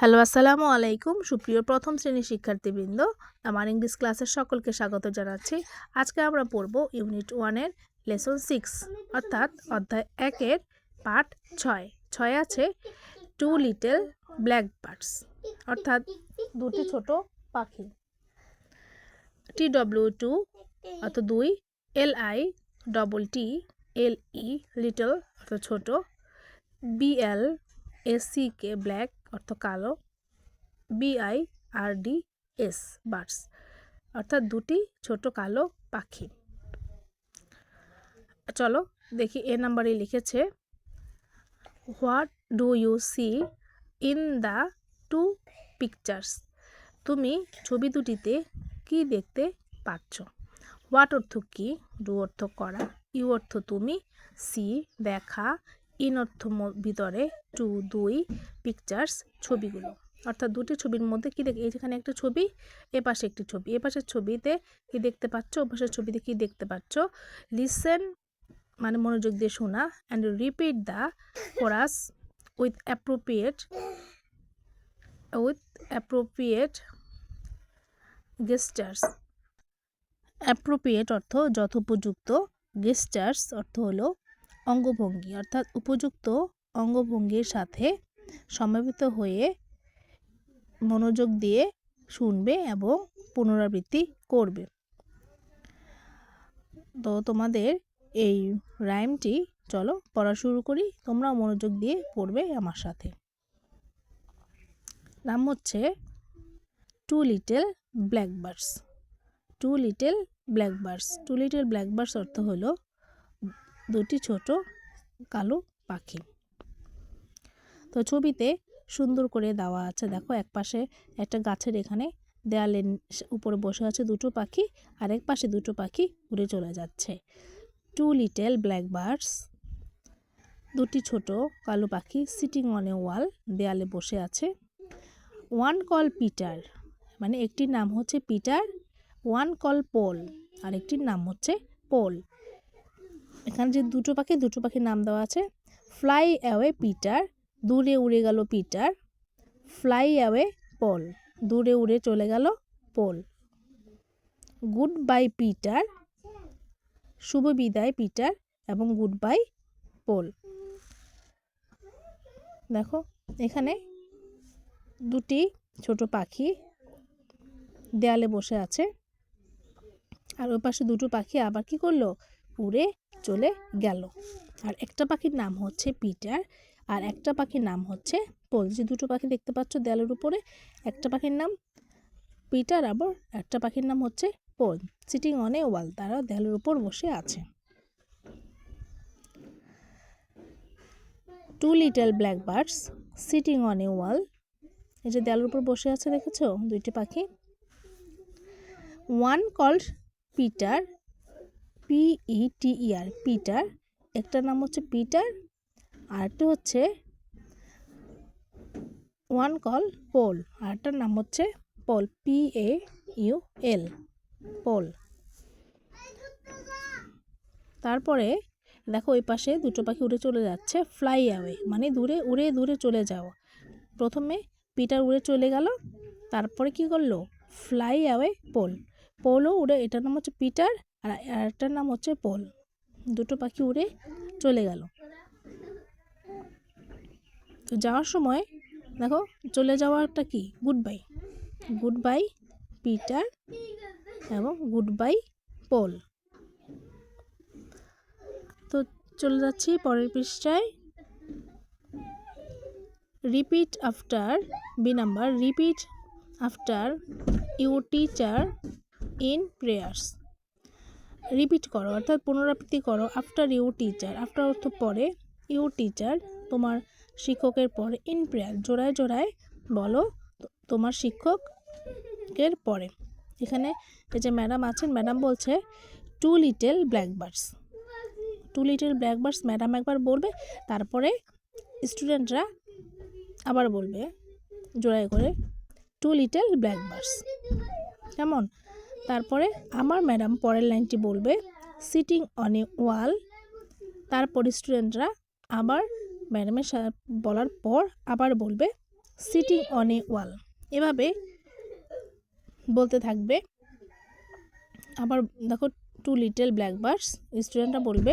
Hello, আসসালামু আলাইকুম। সুপ্রিয় প্রথম শ্রেণির শিক্ষার্থীবৃন্দ, আমার ইংলিশ ক্লাসের সকলকে স্বাগত জানাচ্ছি। আজকে আমরা পড়ব ইউনিট ওয়ানের লেসন সিক্স অর্থাৎ অধ্যায় একের পার্ট ছয়। ছয় আছে টু লিটল ব্ল্যাক বার্ডস অর্থাৎ দুটি ছোট পাখি। টি ডব্লিউ টু অর্থাৎ দুই L I double T L E little অর্থাৎ ছোট বিএল এসি কে ব্ল্যাক অর্থ কালো বিআই আর ডি এস বার্ডস। অর্থাৎ দুটি ছোট কালো পাখি। চলো দেখি এ নাম্বারে লিখেছে, what do you see in the two pictures? তুমি ছবি দুটিতে কি দেখতে পাচ্ছ? হোয়াট অর্থ কি? ডু অর্থ করা। ইউ অর্থ তুমি সি, দেখা। ইন অর্থ ভিতরে টু দুই পিকচার্স ছবিগুলো। অর্থাৎ দুটি ছবির মধ্যে কি দেখ এই যেখানে একটা ছবি এ পাশে একটি ছবি। এ পাশের ছবিতে কি দেখতে পাচ্ছ ও পাশের ছবিতে কি দেখতে পাচ্ছ? লিসেন মানে মনোযোগ দিয়ে শোনা and repeat the chorus with appropriate with appropriate gestures appropriate অর্থ যথোপযুক্ত গেস্টার্স অর্থ হলো অঙ্গভঙ্গি, অর্থাৎ উপযুক্ত অঙ্গভঙ্গির সাথে সমবেত হয়ে মনোযোগ দিয়ে শুনবে এবং পুনরাবৃত্তি করবে। তো তোমাদের এই রাইমটি, চলো পড়া শুরু করি, তোমরাও মনোযোগ দিয়ে পড়বে আমার সাথে। নাম হচ্ছে two little blackbirds two little blackbirds two little blackbirds অর্থ হলো দুটি ছোট কালো পাখি। তো ছবিতে সুন্দর করে দেওয়া আছে। দেখো এক পাশে একটা গাছের এখানে দেয়ালের উপরে বসে আছে দুটো পাখি, আর এক পাশে দুটো পাখি উড়ে চলে যাচ্ছে। টু লিটল ব্ল্যাক বার্ডস দুটি ছোট কালো পাখি সিটিং অন এ ওয়াল দেয়ালে বসে আছে। ওয়ান কল পিটার মানে একটির নাম হচ্ছে পিটার ওয়ান কল পোল আর একটির নাম হচ্ছে পোল এখানে যে দুটো পাখি, দুটো পাখির নাম দেওয়া আছে। ফ্লাই অ্যাওয়ে পিটার দূরে উড়ে গেল পিটার ফ্লাই অ্যাওয়ে পল দূরে উড়ে চলে গেল পোল গুড বাই পিটার শুভ বিদায় পিটার এবং গুড বাই পোল দেখো, এখানে দুটি ছোট পাখি দেয়ালে বসে আছে। আর ওই পাশে দুটো পাখি আবার কি করল? উড়ে চলে গেল। আর একটা পাখির নাম হচ্ছে পিটার, আর একটা পাখির নাম হচ্ছে পোল। যে দুটো পাখি দেখতে পাচ্ছ দেয়ালের উপরে, একটা পাখির নাম পিটার আবার একটা পাখির নাম হচ্ছে Paul. Sitting on a wall তারা দেয়ালের উপর বসে আছে। Two little black birds sitting on a wall এই যে দেয়ালের উপর বসে আছে, দেখেছ? দুইটি পাখি। One called Peter P E T E R Peter একটার নাম হচ্ছে পিটার আরেকটা হচ্ছে ওয়ান কল পোল আরেকটার নাম হচ্ছে Paul P A U L Paul তারপরে দেখো ওই পাশে দুটো পাখি উড়ে চলে যাচ্ছে ফ্লাই অ্যাওয়ে মানে দূরে, উড়ে দূরে চলে যাওয়া। প্রথমে পিটার উড়ে চলে গেল, তারপরে কি করল? ফ্লাই অ্যাওয়ে পোল পোলও উড়ে, এটার নাম হচ্ছে পিটার আর আরেকটার নাম হচ্ছে পল। দুটো পাখি উড়ে চলে গেল। তো যাওয়ার সময়, দেখো, চলে যাওয়াটা কি? Goodbye goodbye Peter এবং গুড বাই পোল তো চলে যাচ্ছি পরের পৃষ্ঠায়। Repeat after B number repeat after you teacher in prayers repeat করো, অর্থাৎ পুনরাবৃত্তি করো আফটার ইউ টিচার আফটার অর্থ পরে ইউ টিচার তোমার শিক্ষকের পরে ইন প্রেয়ার জোড়ায় জোড়ায় বলো তোমার শিক্ষকের পরে। এখানে এই যে ম্যাডাম আছেন ম্যাডাম বলছে two little blackbirds two little blackbirds madam একবার বলবে, তারপরে স্টুডেন্টরা আবার বলবে, জোড়ায় করে টু লিটল ব্ল্যাকবার্ডস কেমন? তারপরে আমার ম্যাডাম পরের লাইনটি বলবে সিটিং অন এ ওয়াল তারপর স্টুডেন্টরা আবার ম্যাডামের বলার পর আবার বলবে সিটিং অন এ ওয়াল এভাবে বলতে থাকবে। আবার দেখো টু লিটল ব্ল্যাক বার্ডস স্টুডেন্টরা বলবে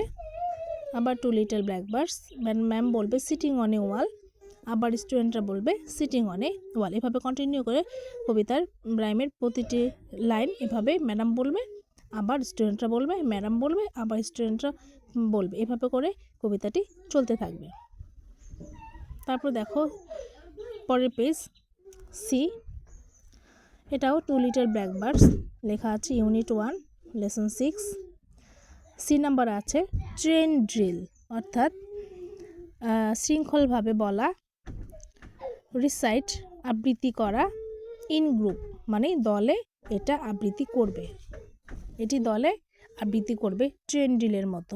আবার two little black birds ma'am বলবে সিটিং অন এ ওয়াল আবার স্টুডেন্টরা বলবে সিটিং অন এ ওয়াল এভাবে কন্টিনিউ করে কবিতার রাইমের প্রতিটি লাইন এভাবে ম্যাডাম বলবে, আবার স্টুডেন্টরা বলবে ম্যাডাম বলবে, আবার স্টুডেন্টরা বলবে। এভাবে করে কবিতাটি চলতে থাকবে। তারপর দেখো, পরের পেজ সি এটাও টু লিটার ব্ল্যাক বার্ডস লেখা আছে unit one lesson six C number আছে ট্রেন ড্রিল অর্থাৎ শৃঙ্খলভাবে বলা রিসাইট আবৃত্তি করা ইন গ্রুপ মানে দলে এটা আবৃত্তি করবে। এটি দলে আবৃত্তি করবে ট্রেন ড্রিলের মতো।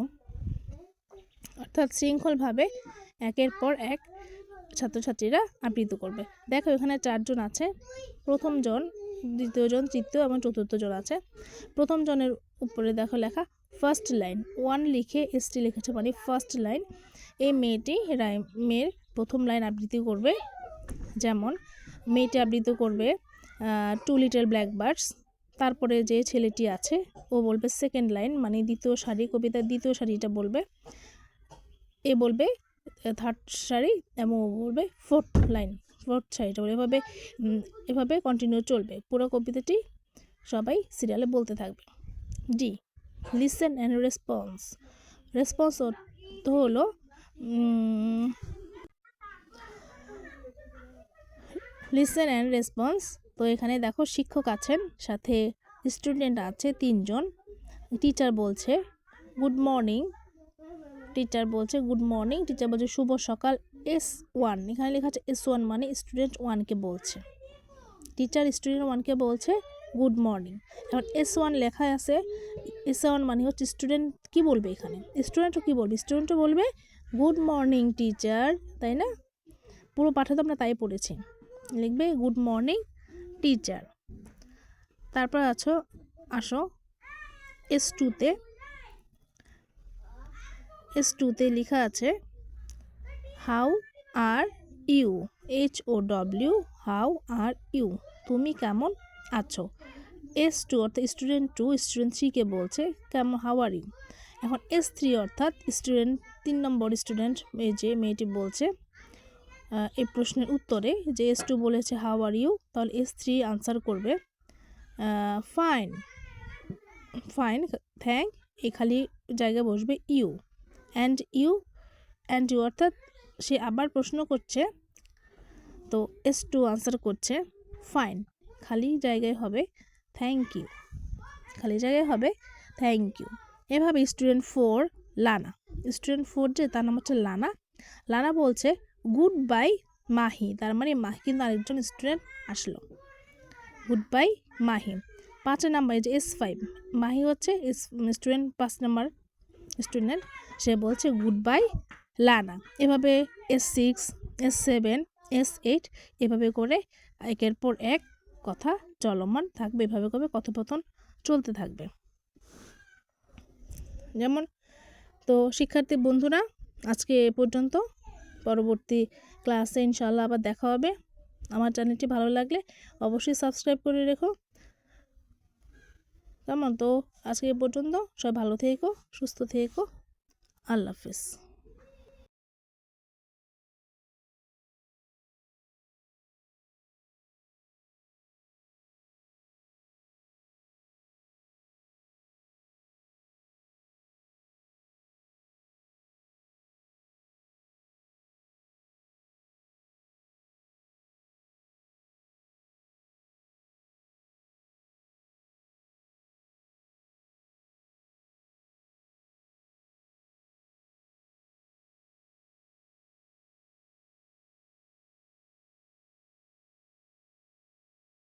অর্থাৎ শৃঙ্খলভাবে একের পর এক ছাত্রছাত্রীরা আবৃত্তি করবে। দেখো এখানে চারজন আছে। প্রথম জন, দ্বিতীয় জন, তৃতীয় এবং চতুর্থ জন আছে। প্রথম জনের উপরে দেখো লেখা ফার্স্ট লাইন ওয়ান লিখে এসটি লিখেছে মানে ফার্স্ট লাইন এই মেয়েটি রাইম মেয়ের প্রথম লাইন আবৃত্তি করবে। যেমন মেয়েটি আবৃত্তি করবে টু লিটল ব্ল্যাক বার্ডস তারপরে যে ছেলেটি আছে, ও বলবে সেকেন্ড লাইন মানে দ্বিতীয় সারি, কবিতার দ্বিতীয় সারিটা বলবে। এ বলবে থার্ড সারি, এবং ও বলবে ফোর্থ লাইন ফোর্থ সারিটা বলবে। এভাবে এভাবে কন্টিনিউ চলবে। পুরো কবিতাটি সবাই সিরিয়ালে বলতে থাকবে। D listen and response response অর্থ হলো লিসেন অ্যান্ড রেসপন্স তো এখানে দেখো শিক্ষক আছেন, সাথে স্টুডেন্ট আছে তিনজন। টিচার বলছে গুড মর্নিং টিচার বলছে গুড মর্নিং টিচার বলছে, শুভ সকাল। এস ওয়ান এখানে লেখা আছে এস ওয়ান মানে স্টুডেন্ট ওয়ানকে বলছে। টিচার স্টুডেন্ট ওয়ানকে বলছে গুড মর্নিং এখন এস ওয়ান লেখা আছে এস ওয়ান মানে হচ্ছে স্টুডেন্ট কি বলবে এখানে? স্টুডেন্টও কি বলবে? স্টুডেন্টও বলবে গুড মর্নিং টিচার তাই না? পুরো পাঠে তো আমরা তাই পড়েছি। লিখবে, গুড মর্নিং, টিচার। তারপর আছো, আসো এস টুতে এস টুতে লেখা আছে how are you H O W how are you তুমি কেমন আছো? এস টু অর্থাৎ স্টুডেন্ট টু স্টুডেন্ট থ্রিকে বলছে, কেমন হাউ আর ইউ এখন এস থ্রি অর্থাৎ স্টুডেন্ট তিন নম্বর স্টুডেন্ট এই যে মেয়েটি বলছে এই প্রশ্নের উত্তরে যে এস টু বলেছে হাউ আর ইউ তাহলে এস থ্রি আনসার করবে ফাইন ফাইন থ্যাংক এই খালি জায়গায় বসবে you and you and you অর্থাৎ সে আবার প্রশ্ন করছে, তো এস টু আনসার করছে ফাইন খালি জায়গায় হবে থ্যাংক ইউ খালি জায়গায় হবে থ্যাংক ইউ এভাবে student four Lana student four যে তার নাম হচ্ছে লানা লানা বলছে গুড বাই মাহি তার মানে মাহি কিন্তু আরেকজন স্টুডেন্ট আসলো। গুড বাই মাহি পাঁচ নাম্বার যে এস ফাইভ মাহি হচ্ছে স্টুডেন্ট পাঁচ নাম্বার স্টুডেন্ট সে বলছে গুড বাই লানা এভাবে S six S seven S eight এভাবে করে একের পর এক কথা চলমান থাকবে, এভাবে করে কথোপকথন চলতে থাকবে। যেমন, তো শিক্ষার্থী বন্ধুরা, আজকে এ পর্যন্ত। পরবর্তী ক্লাসে ইনশাল্লাহ আবার দেখা হবে। আমার চ্যানেলটি ভালো লাগলে অবশ্যই সাবস্ক্রাইব করে রেখো। কেমন? তো আজকে পর্যন্ত সবাই ভালো থেকো, সুস্থ থেকো। আল্লাহ হাফিজ।